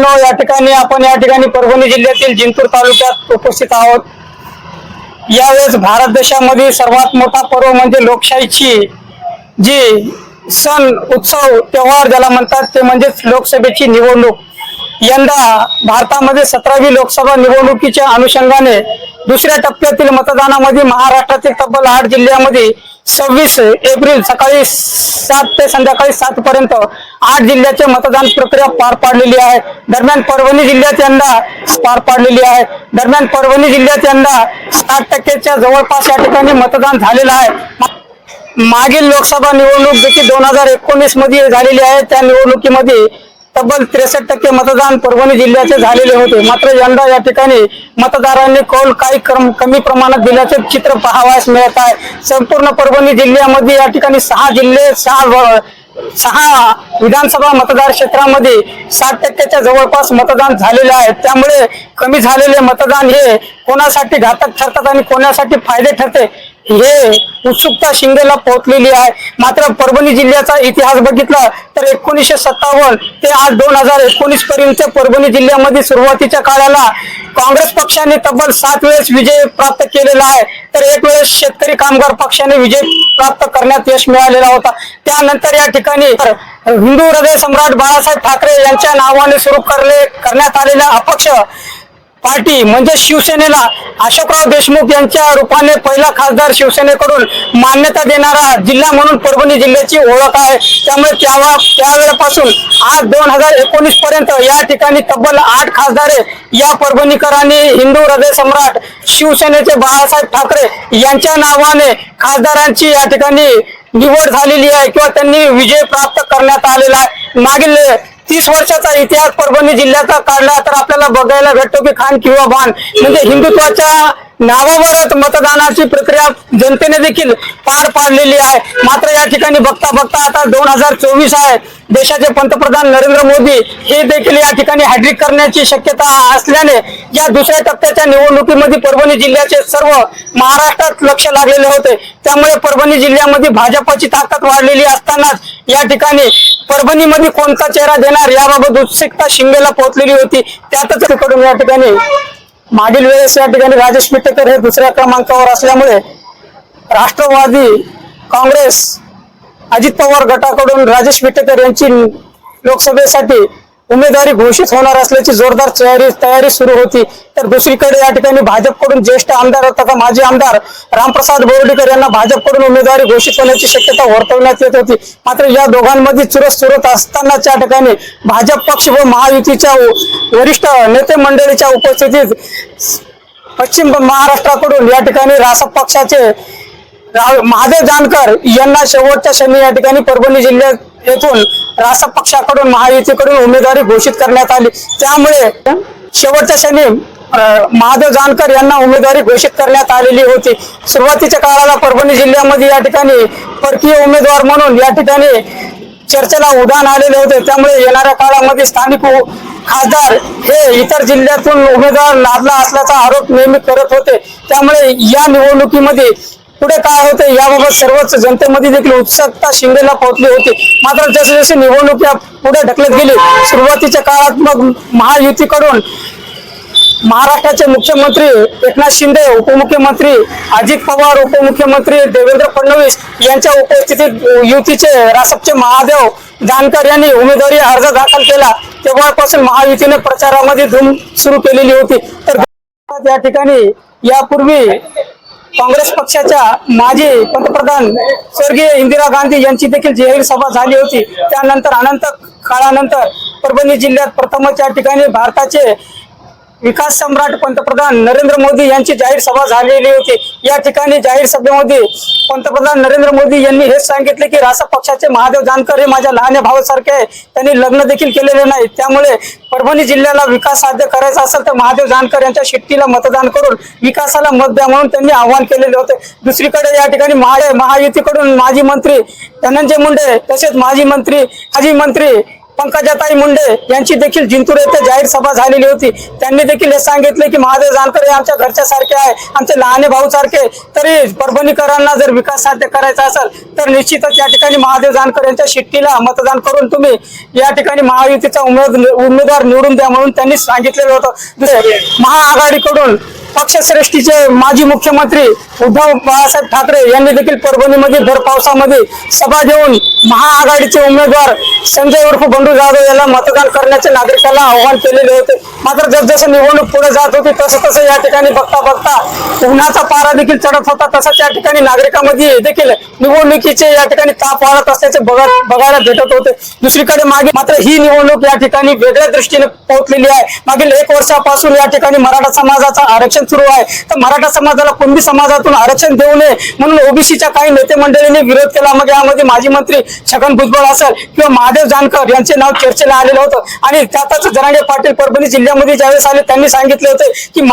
मित्रांनो या ठिकाणी आपण या ठिकाणी परभणी जिल्ह्यातील जिंतूर तालुक्यात उपस्थित आहोत. यावेळेस भारत देशामध्ये सर्वात मोठा पर्व म्हणजे लोकशाहीची जी सण उत्सव त्योहार ज्याला म्हणतात ते म्हणजेच लोकसभेची निवडणूक. यंदा भारतामध्ये सतरावी लोकसभा निवडणुकीच्या अनुषंगाने दुसऱ्या टप्प्यातील मतदानामध्ये महाराष्ट्रातील तब्बल आठ जिल्ह्यामध्ये सव्वीस एप्रिल सकाळी सात ते संध्याकाळी सात पर्यंत आठ जिल्ह्याचे मतदान प्रक्रिया पार पाडलेली आहे. दरम्यान परभणी जिल्ह्यात यंदा पार पाडलेली आहे. दरम्यान परभणी जिल्ह्यात यंदा साठ टक्केच्या जवळपास या ठिकाणी मतदान झालेलं आहे. मागील लोकसभा निवडणूक देखील दोन हजार एकोणीसमध्ये झालेली आहे. त्या निवडणुकीमध्ये तब्बल त्रेसष्ट टक्के मतदान परभणी जिल्ह्याचे झालेले होते. मात्र यंदा या ठिकाणी मतदारांनी कौल काही क्रम कमी प्रमाणात दिल्याचे चित्र पाहावयास मिळत आहे. संपूर्ण परभणी जिल्ह्यामध्ये या ठिकाणी सहा जिल्हे सहा व- सहा विधानसभा मतदार क्षेत्रामध्ये साठ टक्क्याच्या जवळपास मतदान झालेले आहे. त्यामुळे कमी झालेले मतदान हे कोणासाठी घातक ठरतात आणि कोणासाठी फायदे ठरते हे उत्सुकता शिंदेला पोहोचलेली आहे. मात्र परभणी जिल्ह्याचा इतिहास बघितला तर एकोणीसशे सत्तावन्न ते आज दोन हजार एकोणीस पर्यंत परभणी जिल्ह्यामध्ये सुरुवातीच्या काळाला काँग्रेस पक्षाने तब्बल सात वेळेस विजय प्राप्त केलेला आहे. तर एक वेळेस शेतकरी कामगार पक्षाने विजय प्राप्त करण्यात यश मिळालेला होता. त्यानंतर या ठिकाणी हिंदू हृदय सम्राट बाळासाहेब ठाकरे यांच्या नावाने सुरू करले करण्यात आलेल्या अपक्ष पार्टी म्हणजे शिवसेनेला अशोकराव देशमुख यांच्या रूपाने पहिला खासदार शिवसेनेकडून मान्यता देणारा जिल्हा म्हणून परभणी जिल्ह्याची ओळख आहे. त्यामुळे त्यावा त्यावेळेपासून आज दोन हजार एकोणीस पर्यंत या ठिकाणी तब्बल आठ खासदारे या परभणीकरांनी हिंदू हृदय सम्राट शिवसेनेचे बाळासाहेब ठाकरे यांच्या नावाने खासदारांची या ठिकाणी निवड झालेली आहे किंवा त्यांनी विजय प्राप्त करण्यात आलेला आहे. मागील तीस वर्षाचा इतिहास परभणी जिल्ह्याचा काढला तर आपल्याला बघायला भेटतो की खान किंवा बाण म्हणजे हिंदुत्वाच्या नावावरच मतदानाची प्रक्रिया जनतेने देखील पार पाडलेली आहे. मात्र या ठिकाणी बघता बघता आता दोन हजार चोवीस आहे. देशाचे पंतप्रधान नरेंद्र मोदी हे देखील या ठिकाणी हॅड्रिक करण्याची शक्यता असल्याने या दुसऱ्या टप्प्याच्या निवडणुकीमध्ये परभणी जिल्ह्याचे सर्व महाराष्ट्रात लक्ष लागलेले होते. त्यामुळे परभणी जिल्ह्यामध्ये भाजपची ताकद वाढलेली असतानाच या ठिकाणी परभणीमध्ये कोणता चेहरा देणार? याबाबत उत्सुकता शिंगेला पोहोचलेली होती. त्यातच कडून या ठिकाणी मागील वेळेस या ठिकाणी राजेश पिटेकर हे दुसऱ्या क्रमांकावर असल्यामुळे राष्ट्रवादी काँग्रेस अजित पवार गटाकडून राजेश विटेकर यांची लोकसभेसाठी उमेदवारी घोषित होणार असल्याची जोरदार तयारी तयारी सुरू होती. तर दुसरीकडे या ठिकाणी भाजपकडून ज्येष्ठ आमदार तथा माजी आमदार रामप्रसाद बोर्डीकर यांना भाजपकडून उमेदवारी घोषित होण्याची शक्यता वर्तवण्यात येत होती. मात्र या दोघांमध्ये चुरस चुरत असतानाच या ठिकाणी भाजप पक्ष व महायुतीच्या वरिष्ठ नेते मंडळीच्या उपस्थितीत पश्चिम महाराष्ट्राकडून या ठिकाणी रासप पक्षाचे महादेव जानकर यांना शेवटच्या क्षणी या ठिकाणी परभणी जिल्ह्यात येथून रासप पक्षाकडून महायुतीकडून उमेदवारी घोषित करण्यात आली. त्यामुळे शेवटच्या क्षणी महादेव जानकर यांना उमेदवारी घोषित करण्यात आलेली होती. सुरुवातीच्या काळाला परभणी जिल्ह्यामध्ये या ठिकाणी परकीय उमेदवार म्हणून या ठिकाणी चर्चेला उधाण आलेले होते. त्यामुळे येणाऱ्या काळामध्ये स्थानिक खासदार हे इतर जिल्ह्यातून उमेदवार लादला असल्याचा आरोप नेहमी करत होते. त्यामुळे या निवडणुकीमध्ये पुढे काय होते याबाबत सर्वच जनतेमध्ये देखील उत्सुकता शिंदेला पोहोचली होती. मात्र जसे जसे निवडणूक या पुढे ढकलत गेली सुरुवातीच्या काळात मग महायुतीकडून महाराष्ट्राचे मुख्यमंत्री एकनाथ शिंदे उपमुख्यमंत्री अजित पवार उपमुख्यमंत्री देवेंद्र फडणवीस यांच्या उपस्थितीत युतीचे रासपचे महादेव जानकर यांनी उमेदवारी अर्ज दाखल केला. तेव्हापासून महायुतीने प्रचारामध्ये धूम सुरू केलेली होती. तर या ठिकाणी यापूर्वी काँग्रेस पक्षाच्या माजी पंतप्रधान स्वर्गीय इंदिरा गांधी यांची देखील जाहीर सभा झाली होती. त्यानंतर अनंत काळानंतर परभणी जिल्ह्यात प्रथमच या ठिकाणी भारताचे विकास सम्राट पंतप्रधान नरेंद्र मोदी यांची जाहीर सभा झालेली होती. या ठिकाणी जाहीर सभेमध्ये पंतप्रधान नरेंद्र मोदी यांनी हेच सांगितले की रासा पक्षाचे महादेव जानकर हे माझ्या लहान्या भावासारखे आहे. त्यांनी लग्न देखील केलेले नाही. त्यामुळे परभणी जिल्ह्याला विकास साध्य करायचा असेल तर महादेव जानकर यांच्या शिट्टीला मतदान करून विकासाला मत द्या म्हणून त्यांनी आवाहन केलेले होते. दुसरीकडे या ठिकाणी महा महायुतीकडून माजी मंत्री धनंजय मुंडे तसेच माजी मंत्री माजी मंत्री पंकजाताई मुंडे यांची देखील जिंतूर येथे जाहीर सभा झालेली होती. त्यांनी देखील हे सांगितले की महादेव जानकर हे आमच्या घरच्या सारखे आहे आमचे लहाने भाऊ सारखे तरी परभणीकरांना जर विकास साध्य करायचा असेल तर निश्चितच या ठिकाणी महादेव जानकर यांच्या शिट्टीला मतदान करून तुम्ही या ठिकाणी महायुतीचा उमेद उमेदवार निवडून द्या म्हणून त्यांनी सांगितलेलं होतं. महाआघाडीकडून पक्षश्रेष्ठीचे माजी मुख्यमंत्री उद्धव बाळासाहेब ठाकरे यांनी देखील परभणीमध्ये भर पावसामध्ये सभा घेऊन महाआघाडीचे उमेदवार संजय उर्फ बंडू जाधव याला मतदान करण्याचे नागरिकांना आव्हान केलेले होते. मात्र जसजसं निवडणूक पुढे जात होती तसं तसं या ठिकाणी बघता बघता उन्हाचा पारा देखील चढत होता. तसंच या ठिकाणी नागरिकांमध्ये देखील निवडणुकीचे या ठिकाणी ताप वाढत असल्याचे बघायला भेटत होते. दुसरीकडे मागे मात्र ही निवडणूक या ठिकाणी वेगळ्या दृष्टीने पोहोचलेली आहे. मागील एक वर्षापासून या ठिकाणी मराठा समाजाचा आरक्षण सुरू आहे. तर मराठा समाजाला कुणबी समाजातून आरक्षण देऊ नये म्हणून ओबीसीच्या काही नेते मंडळींनी विरोध केला. मग यामध्ये माजी मंत्री छगन भुजबळ असेल किंवा महादेव जानकर यांचे नाव चर्चेला आलेलं होतं. आणि त्यातच जरांगे पाटील परभणी जिल्ह्यामध्ये ज्यावेळेस आले त्यांनी सांगितले होते की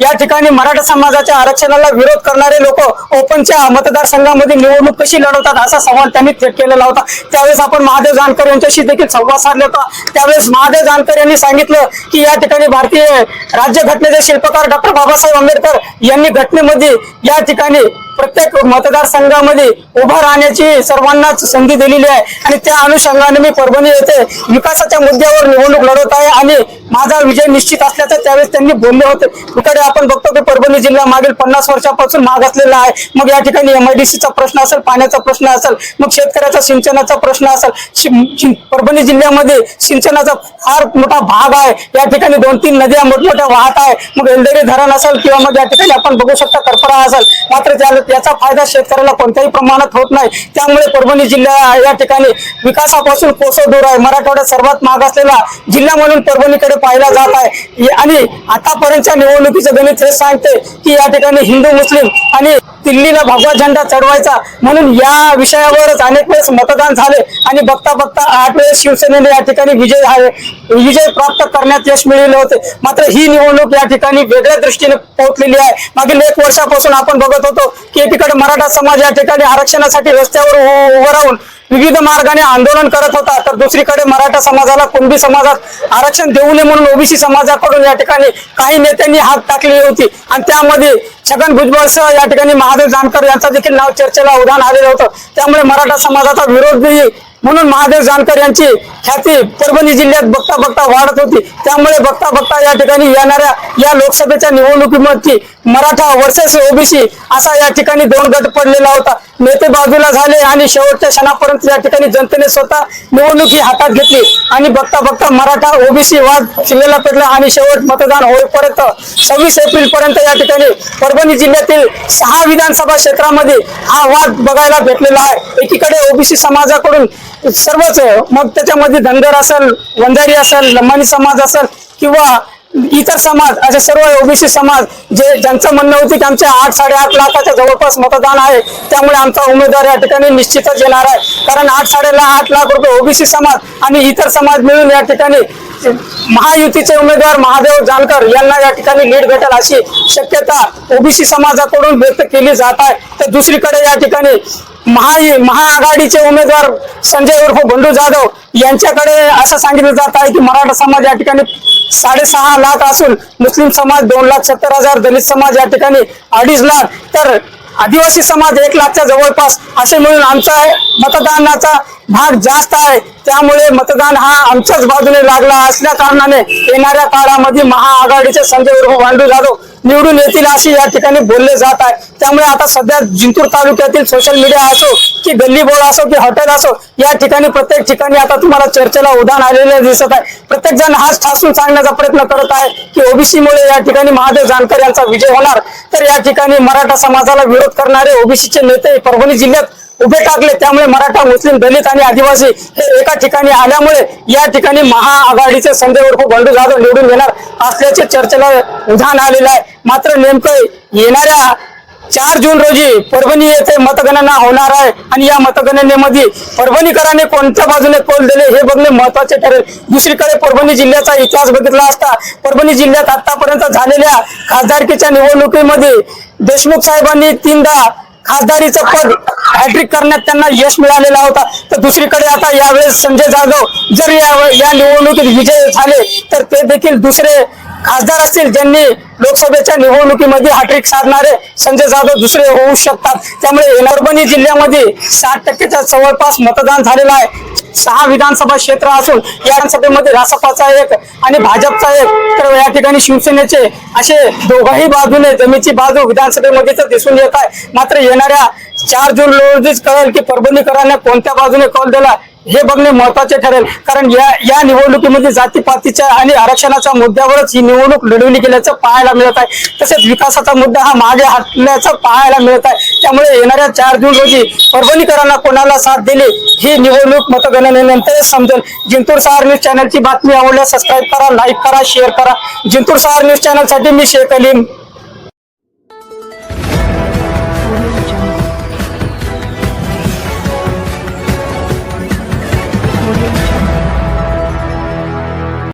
या ठिकाणी मराठा समाजाच्या आरक्षणाला विरोध करणारे लोक ओपनच्या मतदारसंघामध्ये निवडणूक कशी लढवतात असा सवाल त्यांनी थेट केलेला होता. त्यावेळेस आपण महादेव जानकर यांच्याशी देखील संवाद साधला होता. त्यावेळेस महादेव जानकर यांनी सांगितलं की या ठिकाणी भारतीय राज्यघटनेचे शिल्पकार डॉक्टर बाबा बाबासाहेब आंबेडकर यांनी घटनेमध्ये या ठिकाणी प्रत्येक मतदारसंघामध्ये उभा राहण्याची सर्वांनाच संधी दिलेली आहे. आणि त्या अनुषंगाने मी परभणी येथे विकासाच्या मुद्द्यावर निवडणूक लढवत आहे आणि माझा विजय निश्चित असल्याचं त्यावेळेस त्यांनी बोलले होते. इकडे आपण बघतो की परभणी जिल्हा मागील पन्नास वर्षापासून मागासलेला आहे. मग या ठिकाणी एमआयडीसीचा प्रश्न असेल पाण्याचा प्रश्न असेल मग शेतकऱ्याचा सिंचनाचा प्रश्न असेल शि- परभणी जिल्ह्यामध्ये सिंचनाचा फार मोठा भाग आहे. या ठिकाणी दोन तीन नद्या मोठमोठ्या वाहत आहे. मग एलदरी धरण असेल किंवा मग या ठिकाणी आपण बघू शकता करपरा असेल. मात्र त्या त्याचा फायदा शेतकऱ्याला कोणत्याही प्रमाणात होत नाही. त्यामुळे परभणी जिल्हा या ठिकाणी विकासापासून कोसो दूर आहे. मराठवाड्यात सर्वात महाग असलेला जिल्हा म्हणून परभणीकडे पाहिला जात आहे. आणि आतापर्यंतच्या निवडणुकीचं गणित हे सांगते की या ठिकाणी हिंदू मुस्लिम आणि दिल्लीला भगवा झेंडा चढवायचा. म्हणून या विषयावरच अनेक वेळेस मतदान झाले आणि बघता बघता आठ वेळेस शिवसेनेने या ठिकाणी विजय झाले विजय प्राप्त करण्यात यश मिळवले होते. मात्र ही निवडणूक या ठिकाणी वेगळ्या दृष्टीने पोहोचलेली आहे. मागील एक वर्षापासून आपण बघत होतो की एकीकडे मराठा समाज या ठिकाणी आरक्षणासाठी रस्त्यावर उभं राहून विविध मार्गाने आंदोलन करत होता. तर दुसरीकडे मराठा समाजाला कुणबी समाजात आरक्षण देऊ नये म्हणून ओबीसी समाजाकडून या ठिकाणी काही नेत्यांनी हात टाकलेली होती. आणि त्यामध्ये छगन भुजबळसह या ठिकाणी महादेव जानकर यांचं देखील नाव चर्चेला उदाहरण आलेलं होतं. त्यामुळे मराठा समाजाचा विरोधही म्हणून महादेव जानकर यांची ख्याती परभणी जिल्ह्यात बघता बघता वाढत होती. त्यामुळे बघता बघता या ठिकाणी येणाऱ्या या लोकसभेच्या निवडणुकीमध्ये मराठा वर्सेस ओबीसी असा या ठिकाणी दोन गट पडलेला होता. नेते बाजूला झाले आणि शेवटच्या क्षणापर्यंत या ठिकाणी जनतेने स्वतः निवडणूक ही हातात घेतली आणि बघता बघता मराठा ओबीसी वाद शिलेला पेटला आणि शेवट मतदान होईपर्यंत सव्वीस एप्रिल पर्यंत या ठिकाणी परभणी जिल्ह्यातील सहा विधानसभा क्षेत्रामध्ये हा वाद बघायला भेटलेला आहे. एकीकडे ओबीसी समाजाकडून सर्वच मग त्याच्यामध्ये धनगर असेल वंजारी असेल लंबाणी समाज असेल किंवा इतर समाज असे सर्व ओबीसी समाज जे ज्यांचं म्हणणं होतं की आमच्या आठ साडेआठ लाखाच्या जवळपास मतदान आहे त्यामुळे आमचा उमेदवार या ठिकाणी निश्चितच येणार आहे. कारण आठ साडे आठ लाख रुपये ओबीसी समाज आणि इतर समाज मिळून या ठिकाणी महायुतीचे उमेदवार महादेव जानकर यांना या ठिकाणी लीड भेटेल अशी शक्यता ओबीसी समाजाकडून व्यक्त केली जात आहे. तर दुसरीकडे या ठिकाणी महा महाआघाडीचे उमेदवार संजय उर्फ बंडू जाधव यांच्याकडे असं सांगितलं जात आहे की मराठा समाज या ठिकाणी साडेसहा लाख असून मुस्लिम समाज दोन लाख सत्तर हजार दलित समाज या ठिकाणी अडीच लाख. तर आदिवासी समाज एक लाखच्या जवळपास असे मिळून आमचा मतदानाचा भाग जास्त आहे. त्यामुळे मतदान हा आमच्याच बाजूने लागला असल्या कारणाने येणाऱ्या काळामध्ये महाआघाडीचे संजय उर्फ वांडू जाधव निवडून येतील अशी या ठिकाणी बोलले जात आहे. त्यामुळे आता सध्या जिंतूर तालुक्यातील सोशल मीडिया असो की गल्ली बोळ असो की हॉटेल असो या ठिकाणी प्रत्येक ठिकाणी आता तुम्हाला चर्चेला उदाहरण आलेले दिसत आहे. प्रत्येक जण हाच ठासून सांगण्याचा प्रयत्न करत आहे की ओबीसीमुळे या ठिकाणी महादेव जानकर यांचा विजय होणार. तर या ठिकाणी मराठा समाजाला विरोध करणारे ओबीसीचे नेते परभणी जिल्ह्यात उभे टाकले. त्यामुळे मराठा मुस्लिम दलित आणि आदिवासी हे एका ठिकाणी आल्यामुळे या ठिकाणी महाआघाडीचे संजय उर्फ बंडू जाधव निवडून येणार असल्याचे चर्चेला उधाण आलेलं आहे. मात्र नेमकं येणाऱ्या चार जून रोजी परभणी येथे मतगणना होणार आहे आणि या मतगणनेमध्ये परभणीकरांनी कोणत्या बाजूने कौल दिले हे बघणे महत्त्वाचे ठरेल. दुसरीकडे परभणी जिल्ह्याचा इतिहास बघितला असता परभणी जिल्ह्यात आतापर्यंत झालेल्या खासदारकीच्या निवडणुकीमध्ये देशमुख साहेबांनी तीनदा खासदारीचं पद हॅट्रिक करण्यात त्यांना यश मिळालेला होता. तर दुसरीकडे आता यावेळेस संजय जाधव जर या या निवडणुकीत विजय झाले तर ते देखील दुसरे खासदार असतील ज्यांनी लोकसभेच्या निवडणुकीमध्ये हॅट्रिक साधणारे संजय जाधव दुसरे होऊ शकतात. त्यामुळे परभणी जिल्ह्यामध्ये साठ टक्केच्या जवळपास मतदान झालेलं आहे. सहा विधानसभा क्षेत्र असून या विधानसभेमध्ये रासपाचा एक आणि भाजपचा एक. तर या ठिकाणी शिवसेनेचे असे दोघाही बाजूने जमीची बाजू विधानसभेमध्ये तर दिसून येत आहे. मात्र येणाऱ्या चार जून रोजीच कळेल की परभणीकरांना कोणत्या बाजूने कॉल दिला हे बघणे महत्त्वाचे ठरेल. कारण या या निवडणुकीमध्ये जातीपातीच्या आणि आरक्षणाच्या मुद्द्यावरच ही निवडणूक लढवली गेल्याचं पाहायला मिळत आहे. तसेच विकासाचा मुद्दा हा मागे हटल्याचं पाहायला मिळत आहे. त्यामुळे येणाऱ्या चार जून रोजी परभणीकरांना कोणाला साथ दिली ही निवडणूक मतगणनेनंतरच समजेल. जिंतूर सहार न्यूज चॅनलची बातमी आवडल्यास सबस्क्राईब करा लाईक करा शेअर करा. जिंतूर सहार न्यूज चॅनलसाठी मी शेख अलीम.